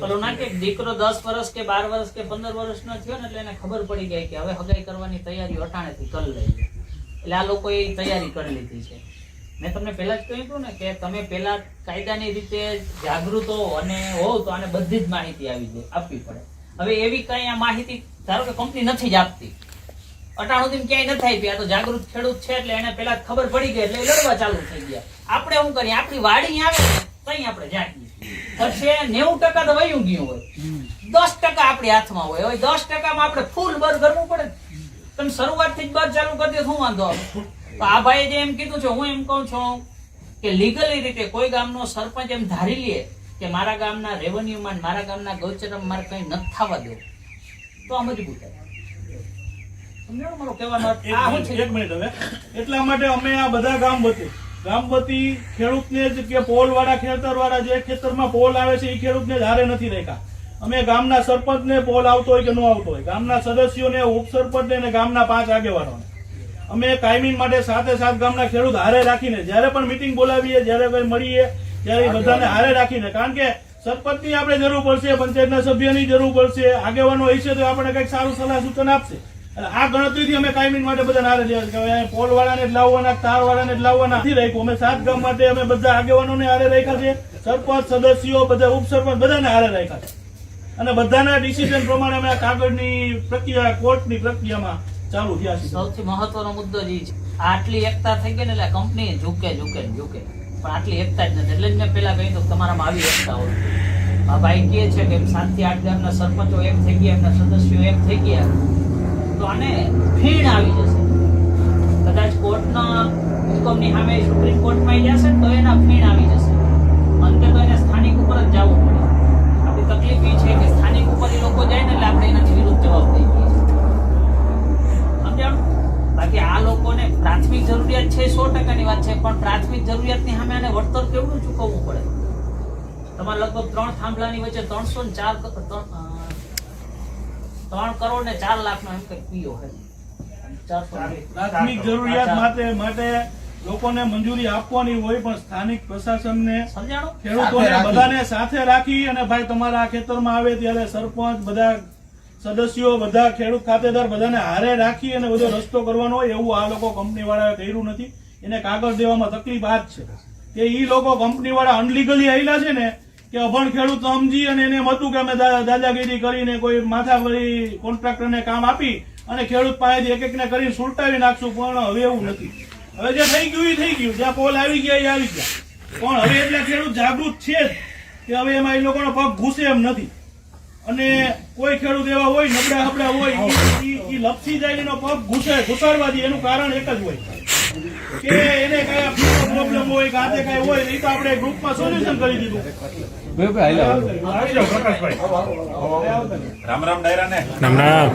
ને ના દીકરો દસ વર્ષ કે બાર વર્ષ કે પંદર વર્ષનો થયો ને એટલે એને ખબર પડી ગઈ કે હવે હગાઈ કરવાની તૈયારી અટાણેથી કરી લઈએ. એટલે આ લોકોએ એ તૈયારી કરી લીધી છે. મેં તમને પહેલા જ કહ્યું હતું ને કે તમે પહેલા કાયદાની રીતે જાગૃત હો અને હોવ તો આને બધી જ માહિતી આવી જાય, આપવી પડે. હવે એવી કઈ આ માહિતી ધારો કે કંપની નથી જ આપતી. અટાણું થી ક્યાંય આપી આ તો જાગૃત ખેડૂત છે એટલે એને પેલા ખબર પડી ગઈ એટલે લડવા ચાલુ થઈ ગયા. આપણે શું કરીએ? આપણી વાડી આવે ને તઈ આપણે જાગીએ પછી નેવું ટકા તો વયું ગયું હોય. દસ ટકા આપણી હાથમાં હોય. હવે દસ ટકામાં આપણે ફૂલ બર કરવું પડે. તમે શરૂઆતથી જ બર ચાલુ કરી દે, શું વાંધો તો આ ભાઈએ જે એમ કીધું છે, હું એમ કહું છું કે લીગલી રીતે કોઈ ગામનો સરપંચ એમ ધારી લે કે મારા ગામના રેવન્યુમાં મારા ગામના ગૌચરમાં મારે કંઈ નથી થવા દેવું. તો આ મજબૂત અર્થ? એક મિનિટ હવે. એટલા માટે અમે આ બધા ગામ વતી ગામ વતી ખેડૂતને જ કે પોલ વાળા ખેતર વાળા જે ખેતરમાં પોલ આવે છે એ ખેડૂતને જ હારે નથી રાખ્યા. અમે ગામના સરપંચને પોલ આવતો હોય કે ન આવતો હોય ગામના સદસ્યોને ઉપસરપંચને અને ગામના પાંચ આગેવાનોને. અમે કાયમી માટે સાથે સાત ગામના ખેડૂત હારે રાખીને જ્યારે પણ મિટિંગ બોલાવીએ જ્યારે કંઈ મળીએ ત્યારે એ બધાને હારે રાખીને કારણ કે સરપંચની આપણે જરૂર પડશે પંચાયતના સભ્યની જરૂર પડશે આગેવાનો હશે તો આપણે કંઈક સારું સલાહ સૂચન આપશે. આ ગણતરીથી અમે કાયમી માટે બધા રહ્યા છે કે પોલ વાળાને જ લાવવાના તાર વાળાને જ લાવવાના. નથી રાખ્યું. અમે સાત ગામ માટે અમે બધા આગેવાનોને હારે રાખ્યા છે. સરપંચ, સદસ્યો, બધા ઉપસરપંચ બધાને હારે રાખ્યા છે. અને બધાના ડિસિઝન પ્રમાણે અમે આ કાગળની પ્રક્રિયા કોર્ટની પ્રક્રિયામાં ચાલુ થયા છે સૌથી મહત્વનો મુદ્દો એ છે. આટલી એકતા થઈ ગઈ ને એટલે કંપની ઝૂકે ઝૂકે ઝૂકે. પણ આટલી એકતા જ નથી. એટલે જ મેં પેલા કહ્યું તો તમારામાં આવી એકતા હોય. આ ભાઈ કહે છે કે સાતથી આઠ ગામના સરપંચો એક થઈ ગયા, એમના સદસ્યો એક થઈ ગયા. તો આને ફીણ આવી જશે. કદાચ કોર્ટના હુકમની સામે સુપ્રીમ કોર્ટમાં જશે તો એના ફીણ આવી જશે. અંતે તો એને સ્થાનિક ઉપર જ જવું પડે. આપણી તકલીફ એ છે કે સ્થાનિક ઉપર એ લોકો જાય એટલે આપણે એનાથી વિરુદ્ધ જવાબ દઈ દઈએ બાકી આ લોકોને પ્રાથમિક જરૂરિયાત છે સો ટકાની વાત છે, પણ પ્રાથમિક જરૂરિયાતની સામે આને વળતર કેવડું ચૂકવવું પડે? તમારે લગભગ ત્રણ થાંભલાની વચ્ચે ત્રણસો ચાર ક- ત્રણ, કરોડ ને ચાર લાખ નો એમ કઈ પીઓ પ્રાથમિક જરૂરિયાત માટે માટે લોકોને મંજૂરી આપવાની હોય પણ સ્થાનિક પ્રશાસનને ખેડૂતોને. બધાને સાથે રાખી અને ભાઈ તમારા આ ખેતરમાં આવે ત્યારે સરપંચ બધા સદસ્યો બધા ખેડૂત ખાતેદાર બધાને હારે રાખી અને બધો રસ્તો કરવાનો હોય એવું આ લોકો કંપની વાળાએ કર્યું નથી. એને કાગળ દેવામાં તકલીફ આ જ છે. કે એ લોકો કંપની વાળા અનલીગલી આવેલા છે ને કે અભણ ખેડૂત સમજી અને એને હતું કે અમે દાદાગીરી કરીને કોઈ માથાભરી કોન્ટ્રાક્ટરને કામ આપી અને ખેડૂત પાસેથી એક એકને કરીને સુલટાવી નાખશું, પણ હવે એવું નથી. હવે જે થઈ ગયું એ થઈ ગયું. જ્યાં પોલ આવી ગયા એ આવી ગયા. પણ હવે એટલા ખેડૂત જાગૃત છે જ કે હવે એમાં એ લોકોનો પગ ઘૂસે એમ નથી. અને કોઈ ખેડૂત એવા હોય નબળા હબળા હોય, ઈ લપસી જાય એનો પગ ઘૂસે ઘુસાડવા એનું કારણ એક જ હોય. કે એને કયા પ્રોબ્લેમ હોય કે કઈ હોય એ તો આપણે ગ્રુપમાં સોલ્યુશન કરી દીધું. આવી. જાઓ પ્રકાશભાઈ. રામ રામ ડાયરા ને રામ રામ.